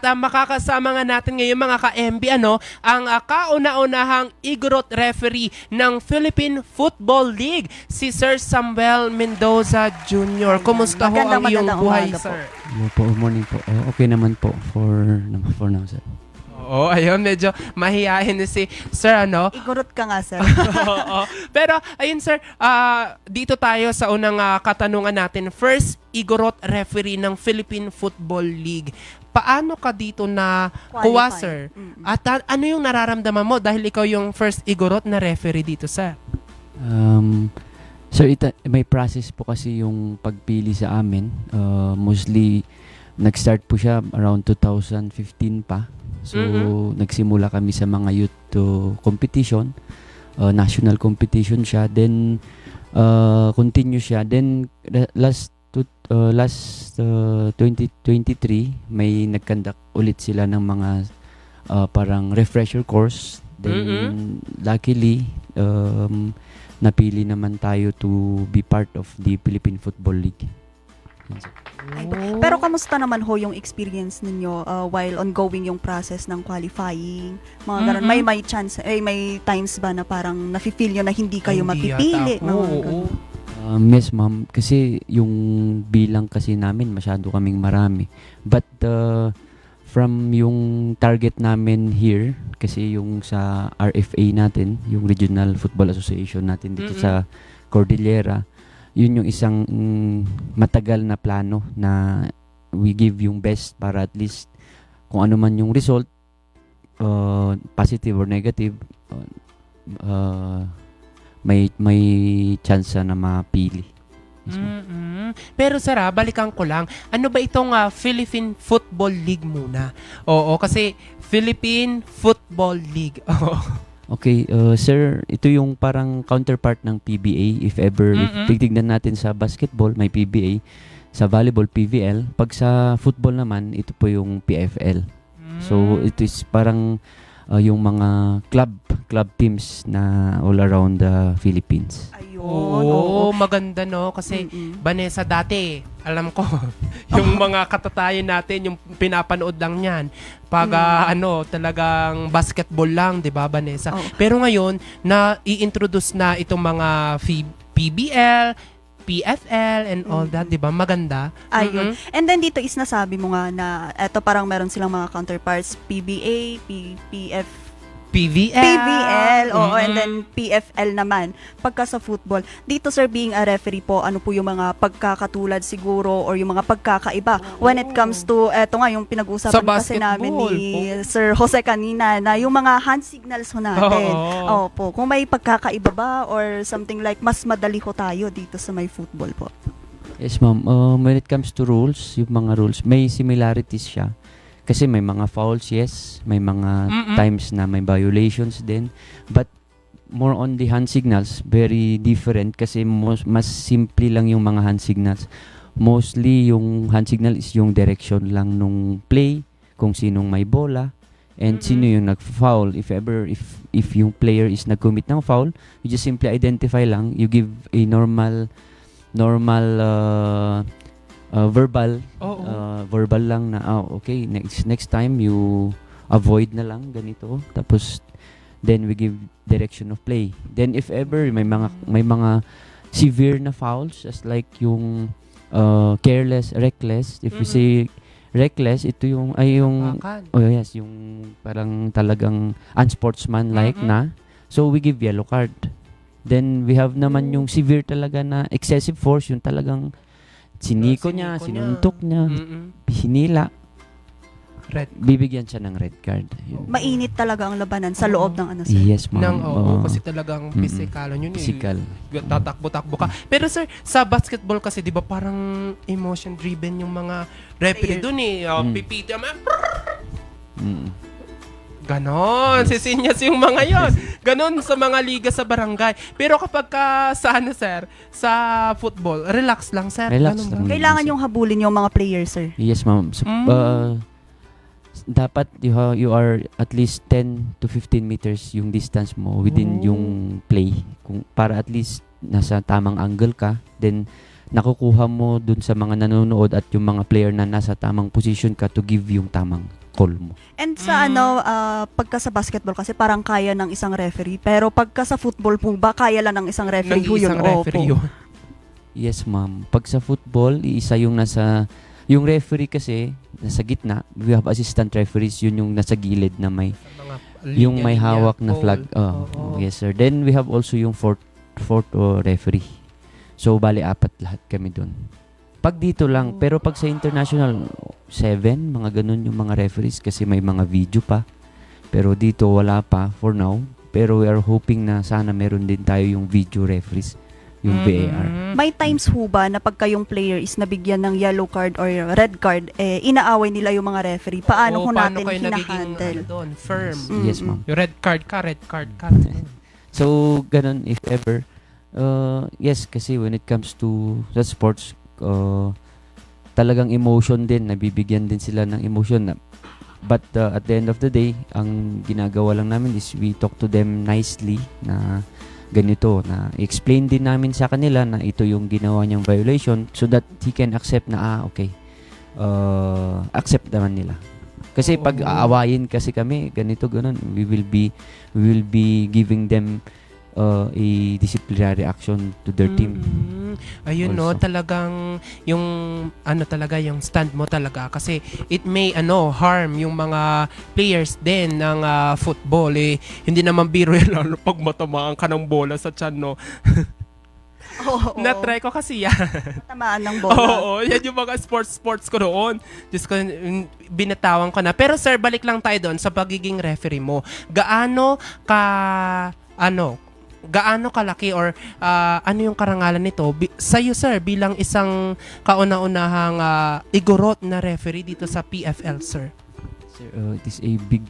At ang makakasama nga natin ngayon mga ka-MB, ano, ang uh, kauna-unahang Igorot referee ng Philippine Football League, si Sir Samuel Mendoza Jr. Kumusta ho ang iyong buhay, umaga po. sir? Hello po, morning po. Oh, okay naman po for, for now, sir. Oo, ayun, medyo mahihayin na si Sir, ano, Igurot ka nga, sir. Oo. Pero ayun sir, ah, dito tayo sa unang ah, katanungan natin. First Igorot referee ng Philippine Football League. Paano ka dito na kuha sir? At ah, ano yung nararamdaman mo dahil ikaw yung first Igorot na referee dito sir? Um, so, ita, may process po kasi yung pagpili sa amin. Uh, mostly, nag-start po siya around 2015 pa. So, Mhm. nagsimula kami sa mga youth to competition. Uh, national competition siya. Then, uh, continue siya. Then, last uh, last uh, 2023, may nagkandak ulit sila ng mga uh, parang refresher course. Then, Mhm. luckily, um, napili naman tayo to be part of the Philippine Football League. Ay, Pero kamusta naman ho yung experience ninyo uh, while ongoing yung process ng qualifying? Mga ganun. Mm-mm. May may chance, eh, may times ba na parang nafe-feel nyo na hindi kayo Hindi mapipili? yata. Mga Oo, ganun. oo. Um, yes, ma'am. Kasi yung bilang kasi namin, masyado kaming marami. But uh, from yung target namin here, kasi yung sa RFA natin, yung Regional Football Association natin dito Mm-mm. sa Cordillera, yun yung isang mm, matagal na plano na we give yung best para at least kung ano man yung result, uh, positive or negative, uh, uh, may may chance na mapili. Mm-mm. Pero sir, ah, balikan ko lang. Ano ba itong ah, Philippine Football League muna? Oo, kasi Philippine Football League. Oo. Okay, uh, sir, ito yung parang counterpart ng PBA. If ever, Mm-mm. if titignan natin sa basketball, may PBA. Sa volleyball, PVL. Pag sa football naman, ito po yung PFL. So, Mm. it is parang uh, yung mga club club teams na all around the Philippines. Ayun. Oo, maganda no kasi Mm-mm. Vanessa dati, alam ko, yung mga katatayan natin, yung pinapanood lang niyan. Pag ah, ano, talagang basketball lang, 'di ba, Vanessa? Oo. Pero ngayon, na i-introduce na itong mga fi- PBL, PFL and all that, 'di ba? Maganda. Ayun. Mhm. And then dito is nasabi mo nga na eto parang meron silang mga counterparts PBA, P, PF, PVL. PBL, oo, Mhm. and then PFL naman. Pagka sa football, dito sir being a referee po, ano po yung mga pagkakatulad siguro or yung mga pagkakaiba when it comes to eto nga yung Sa pinag-uusapan kasi namin ni Sir Jose kanina na yung mga hand signals ho natin. Oo. Opo, kung may pagkakaiba ba or something like mas madali ho tayo dito sa may football po. Yes, ma'am. Um, when it comes to rules, yung mga rules, may similarities siya. Kasi may mga fouls, yes. May mga Mm-mm. times na may violations din. But more on the hand signals, very different kasi most, mas simple lang yung mga hand signals. Mostly yung hand signal is yung direction lang nung play, kung sinong may bola, and Mm-mm. sino yung nag-foul. If ever, if, if yung player is nag-commit ng foul, you just simply identify lang, you give a normal normal uh, uh, verbal Oo. uh, verbal lang na ah, okay next next time you avoid na lang ganito tapos then we give direction of play then if ever may mga may mga severe na fouls as like yung uh, careless reckless if we Mhm. say reckless ito yung ay yung oh yes yung parang talagang unsportsmanlike Mhm. na so we give yellow card then we have naman Oh. yung severe talaga na excessive force yung talagang siniko Ah, niya siniko sinuntok niya Mm-mm. hinila Red. bibigyan siya ng red card Yun. Mainit talaga ang labanan sa Oo. loob ng ano sir. yes ma'am Nang, oo, Oo. kasi talagang Mm-mm. physical yun. eh. physical tatakbo-takbo ka. Pero sir, sa basketball kasi 'di ba parang emotion driven yung mga referee Player. doon eh. Uh, Mm. Pipiti ama. Mm. Ganon, sisinyas yung mga yon. Ganon sa mga liga sa barangay. Pero kapag ka sa ano sir, sa football, relax lang sir. Relax Ganon lang. ba? Kailangan yung habulin yung mga players sir. yes ma'am so, Mm. uh, dapat you, ha- you are at least 10 to 15 meters yung distance mo within Oh. yung play kung para at least nasa tamang angle ka then nakukuha mo dun sa mga nanonood at yung mga player na nasa tamang position ka to give yung tamang call mo. And sa Mm. ano, ah, pagka sa basketball kasi parang kaya ng isang referee. Pero pagka sa football po ba, kaya lang ng isang referee ho yun? isang referee Opo. yun. Yes, ma'am. Pag sa football, iisa yung nasa yung referee kasi nasa gitna, we have assistant referees, yun yung nasa gilid na may mga yung linya, may linya, hawak na goal. flag. Oh, Oo. yes sir. Then we have also yung fourth fourth uh, referee. So bali apat lahat kami doon. Pag dito lang, pero pag sa international, seven, mga ganun yung mga referees kasi may mga video pa. Pero dito wala pa for now. Pero we are hoping na sana meron din tayo yung video referees, yung VAR. Mm. May times ho ba na pagka yung player is nabigyan ng yellow card or red card, eh, inaaway nila yung mga referee. Paano ho natin kayo nagiging, hinahandle? ano doon, firm. Mm. Yes, ma'am. Yung red card ka, red card ka. So, ganun if ever. Uh, yes, kasi when it comes to sa sports, uh, talagang emotion din, nabibigyan din sila ng emotion. Na, but uh, at the end of the day, ang ginagawa lang namin is we talk to them nicely na ganito, na explain din namin sa kanila na ito yung ginawa niyang violation so that he can accept na, ah, okay, uh, accept naman nila. Kasi pag Oo. aawayin kasi kami, ganito, ganun, we will be we will be giving them uh, a disciplinary action to their team. Mm. Ayun no, Also. talagang yung ano talaga yung stand mo talaga kasi it may ano harm yung mga players din ng ah, football eh. Hindi naman biro yan lalo pag matamaan ka ng bola sa tiyan no. Oo. Na-try ko kasi yan. Tamaan ng bola. Oo, yan yung mga sports sports ko noon. Diyos ko, mm, binatawan ko na. Pero sir, balik lang tayo doon sa pagiging referee mo. Gaano ka, ano, gaano kalaki or ah, ano yung karangalan nito Bi- sa'yo sir bilang isang kauna-unahang ah, igorot na referee dito sa PFL sir Sir, uh, it is a big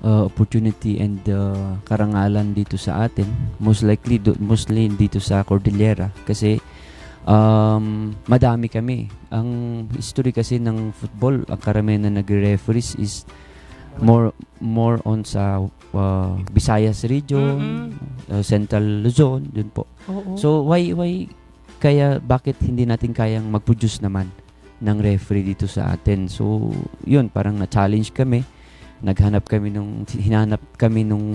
uh, opportunity and uh, karangalan dito sa atin. Most likely, do, mostly dito sa Cordillera. Kasi um, madami kami. Ang history kasi ng football, ang karamihan na nagre-referees is more more on sa uh, Visayas region, uh, Central Luzon, yun po. Oo. So why why kaya bakit hindi natin kayang mag-produce naman ng referee dito sa atin? So yun parang na-challenge kami. Naghanap kami nung hinanap kami nung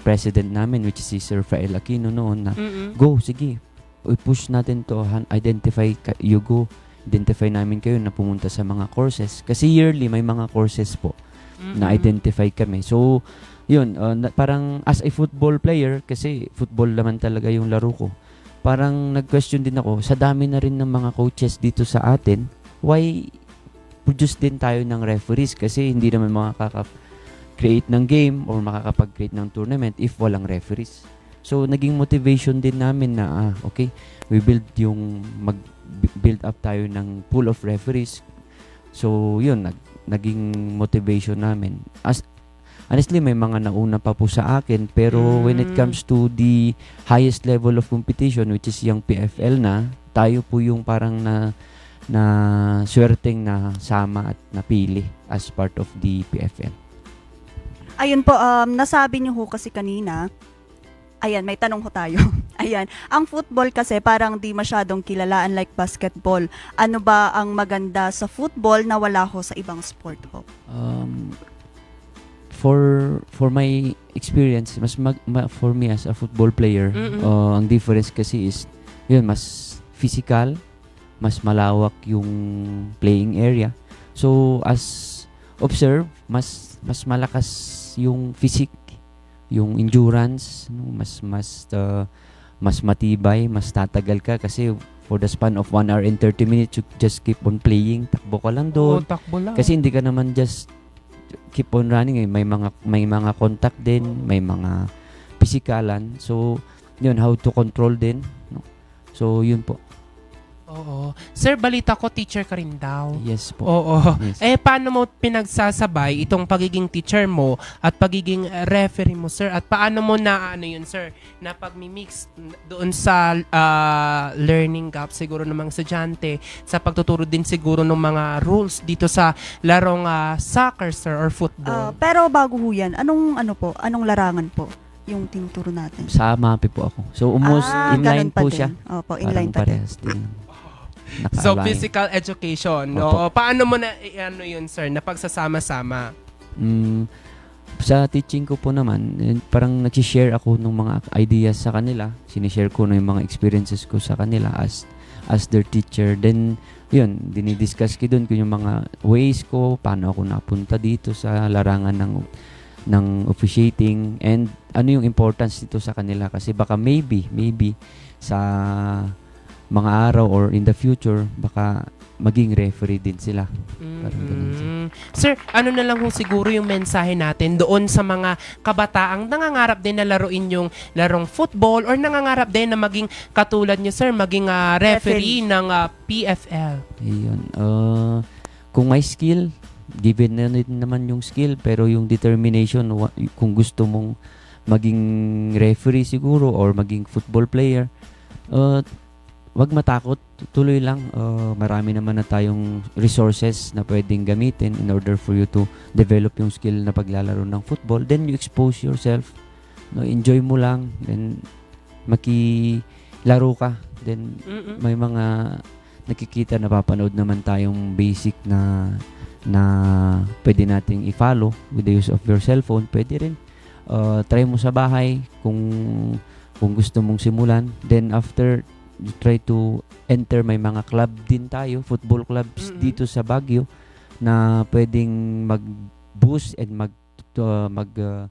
president namin which is si Sir Fael Aquino noon na Mm-mm. go sige i-push natin to identify you go identify namin kayo na pumunta sa mga courses kasi yearly may mga courses po Mm-mm. na-identify kami. So, yun, uh, na- parang as a football player, kasi football naman talaga yung laro ko, parang nag-question din ako, sa dami na rin ng mga coaches dito sa atin, why produce din tayo ng referees? Kasi hindi naman makaka-create ng game or makakapag-create ng tournament if walang referees. So, naging motivation din namin na, ah, okay, we build yung, mag-build up tayo ng pool of referees. So, yun, nag, naging motivation namin. As honestly may mga nauna pa po sa akin pero when it Mm. comes to the highest level of competition which is yung PFL na, tayo po yung parang na na swerteng na sama at napili as part of the PFL. Ayun po, um, nasabi niyo ho kasi kanina, ayan, may tanong ho tayo. ayan, ang football kasi parang di masyadong kilala unlike basketball. Ano ba ang maganda sa football na wala ho sa ibang sport ho? Um, for for my experience, mas mag, ma- for me as a football player, Mm-mm. uh, ang difference kasi is yun mas physical, mas malawak yung playing area. So as observe, mas mas malakas yung physique, yung endurance, no? mas mas uh, mas matibay, mas tatagal ka kasi for the span of 1 hour and 30 minutes you just keep on playing, takbo ka lang Oo, doon. takbo lang. Kasi hindi ka naman just keep on running eh. May mga may mga contact din, may mga pisikalan. So, yun how to control din, no? So, yun po. Oo. Sir, balita ko teacher ka rin daw. Yes po. Oo. Yes. Eh, paano mo pinagsasabay itong pagiging teacher mo at pagiging uh, referee mo, sir? At paano mo na, ano yun, sir, na pag-mix doon sa ah, learning gap siguro ng mga estudyante, sa pagtuturo din siguro ng mga rules dito sa larong ah, soccer, sir, or Ah, football? pero bago ho yan, anong ano po, anong larangan po yung tinuturo natin? Sa MAPE po ako. So, almost Ah, inline po din. siya. Opo, inline Parang pa din. parehas din. Naka-align. physical education. Opo. No? Paano mo na, i- ano yun, sir, na pagsasama-sama? Mm, sa teaching ko po naman, eh, parang nag-share ako ng mga ideas sa kanila. Sinishare ko na yung mga experiences ko sa kanila as as their teacher. Then, yun, dinidiscuss ko dun kung yung mga ways ko, paano ako napunta dito sa larangan ng ng officiating and ano yung importance dito sa kanila kasi baka maybe maybe sa mga araw or in the future baka maging referee din sila. Parang ganun, sir. Mm. Sir, ano na lang kung siguro yung mensahe natin doon sa mga kabataang nangangarap din na laruin yung larong football or nangangarap din na maging katulad niyo sir, maging ah, referee, ng ah, PFL. Ayun. Uh, kung may skill, given na naman yung skill, pero yung determination, wa- kung gusto mong maging referee siguro or maging football player, uh, wag matakot, tuloy lang. Uh, marami naman na tayong resources na pwedeng gamitin in order for you to develop yung skill na paglalaro ng football. Then you expose yourself. No, enjoy mo lang. Then makilaro ka. Then Mm-mm. may mga nakikita napapanood naman tayong basic na na pwede nating i-follow with the use of your cellphone pwede rin Uh, try mo sa bahay kung kung gusto mong simulan then after you try to enter may mga club din tayo football clubs Mm-mm. dito sa Baguio na pwedeng mag boost and mag uh, mag uh,